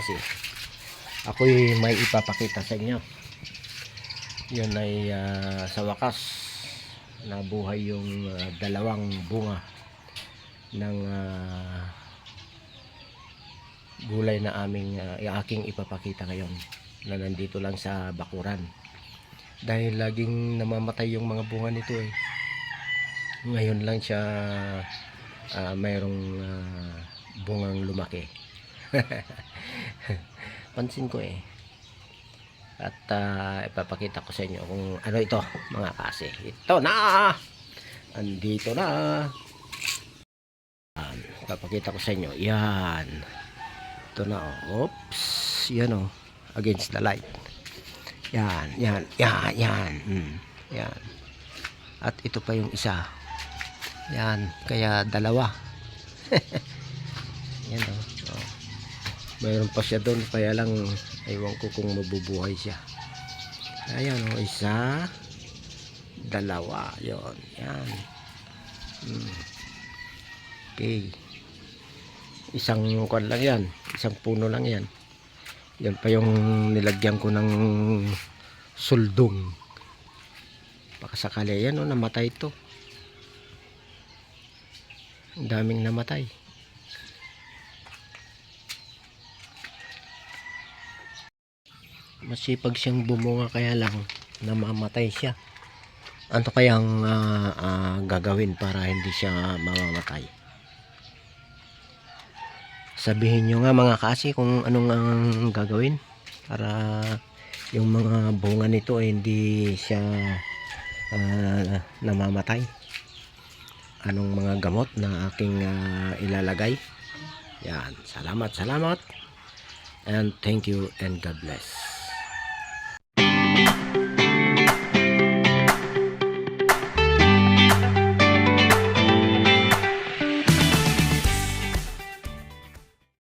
kasi ako'y may ipapakita sa inyo. Yun ay ah, sa wakas nabuhay yung ah, dalawang bunga ng ah, gulay na aming ah, aking ipapakita ngayon na nandito lang sa bakuran. Dahil laging namamatay yung mga bunga nito eh. Ngayon lang siya ah, mayroong ah, bungang lumaki pansin ko eh. At ah, ipapakita ko sa inyo kung ano ito mga kasi ito na! Andito na! Yan, ipapakita ko sa inyo. Yan. Ito na oh. oops. Yan oh. Against the light. Yan yan yan yan. Mm, yan. At ito pa yung isa. Yan. Kaya dalawa. Yan oh. Mayroon pa siya doon kaya lang ewan ko kung mabubuhay siya. Ayan o isa dalawa yon yan. Hmm. okay. Isang kwan lang yan isang puno lang yan. Yan pa yung nilagyan ko ng suldong. Baka sakali yan o namatay to. Ang daming namatay masipag siyang bumunga kaya lang namamatay siya. Ano kayang ah, ah, gagawin para hindi siya mamamatay? Sabihin nyo nga mga kasi kung anong ang gagawin para yung mga bunga nito ay hindi siya ah, namamatay. Anong mga gamot na aking ah, ilalagay? Yan. Salamat salamat. And thank you and God bless